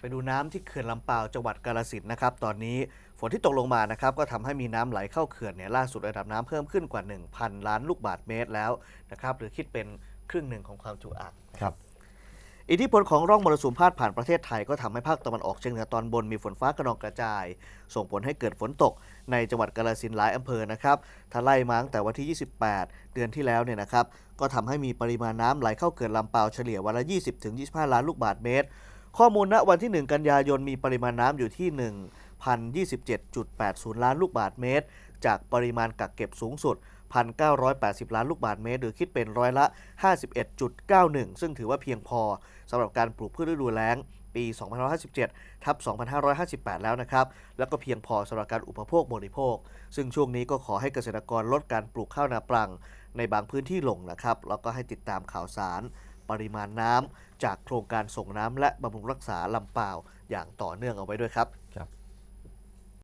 ไปดูน้ำที่เขื่อนลำปาวจังหวัดกาฬสินธุ์นะครับ ตอนนี้ฝนที่ตกลงมานะครับก็ทำให้มีน้ำไหลเข้าเขื่อนเนี่ยล่าสุดระดับน้ำเพิ่มขึ้นกว่า 1,000 ล้านลูกบาศก์เมตรแล้วนะครับหรือคิดเป็นครึ่งหนึ่งของความจุอ่างครับ อิทธิพลของร่องมรสุมพาดผ่านประเทศไทยก็ทำให้ภาคตะวันออกเฉียงเหนือตอนบนมีฝนฟ้ากระนองกระจาย ส่งผลให้เกิดฝนตกในจังหวัดกาฬสินธุ์หลายอำเภอนะครับถ้าไล่มาตั้งแต่วันที่ 28 เดือนที่แล้วเนี่ยนะครับก็ทำให้มีปริมาณน้ำไหลเข้าเขื่อนลำปาวเฉลี่ยวันละ 20-25 ล้านลูกบาศก์เมตร ข้อมูลณวันที่ 1 กันยายนมีปริมาณน้ำอยู่ที่ 1,027.80 ล้านลูกบาศก์เมตร จากปริมาณกักเก็บสูงสุด 1,980 ล้านลูกบาศก์เมตร หรือคิดเป็นร้อยละ 51.91 ซึ่งถือว่าเพียงพอสำหรับการปลูกพืชฤดูแล้งปี 2557 ทับ 2558 แล้วนะครับ แล้วก็เพียงพอสำหรับการอุปโภคบริโภค ซึ่งช่วงนี้ก็ขอให้เกษตรกรลดการปลูกข้าวนาปรัง ในบางพื้นที่ลงนะครับ แล้วก็ให้ติดตามข่าวสาร ปริมาณน้ำจากโครงการส่งน้ำและบำรุงรักษาลำปาวอย่างต่อเนื่องเอาไว้ด้วยครับครับ